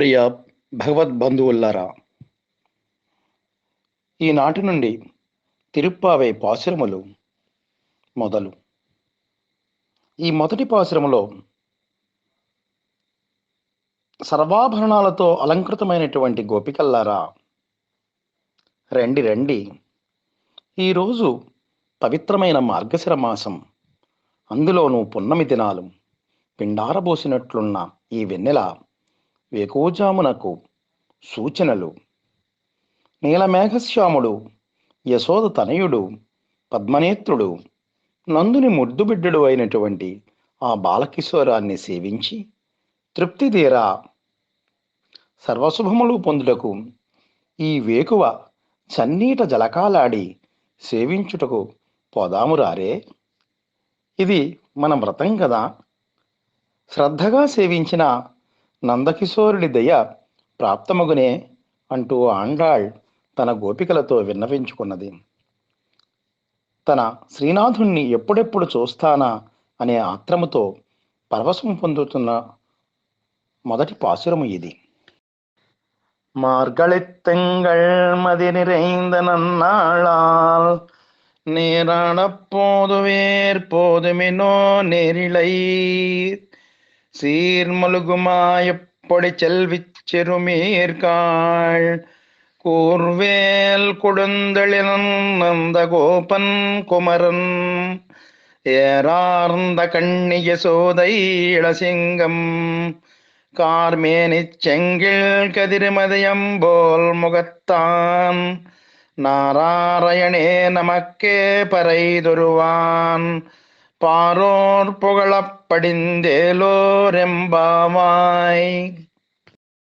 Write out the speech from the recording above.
ప్రియ భగవద్బంధువుల్లారా ఈనాటి నుండి తిరుప్పావే పాశురములు మొదలు. ఈ మొదటి పాశురములో సర్వాభరణాలతో అలంకృతమైనటువంటి గోపికల్లారా రండి రండి. ఈరోజు పవిత్రమైన మార్గశిర మాసం. అందులోనూ పున్నమి దినాలు పిండారబోసినట్లున్న ఈ వెన్నెల వేకోజామునకు సూచనలు. నీలమేఘశ్యాముడు యశోద తనయుడు పద్మనేత్రుడు నందుని ముద్దుబిడ్డడు అయినటువంటి ఆ బాలకిశోరాన్ని సేవించి తృప్తి తీరా సర్వశుభములు పొందుటకు ఈ వేకువ చన్నీట జలకాలాడి సేవించుటకు పోదాము రారే. ఇది మన వ్రతం కదా. శ్రద్ధగా సేవించిన నందకిశోరుడి దయ ప్రాప్తమగునే అంటూ ఆండాళ్ తన గోపికలతో విన్నవించుకున్నది తన శ్రీనాథుణ్ణి ఎప్పుడెప్పుడు చూస్తానా అనే ఆత్రముతో పరవశం పొందుతున్న మొదటి పాసురము ఇది மார்கழித்தங்கள் மதி நிறைந்த நன்னாளால் நேராடப்போதுவேர் போதுமினோ நேரிழை சீர்மலுகுமாயப்பொடி செல்வி செருமீர்காள்? கூர்வேல் கொடுந்தளினன் நந்த கோபன் குமரன். ஏறார்ந்த கண்ணிய சோதை இளசிங்கம். கார்மேனி செங்கில் கதிர்மதியம்போல் முகத்தான். நாராயணே நமக்கே பறைதொருவான் பாரோர் புகழப்படிந்தேலோரெம்பாவாய்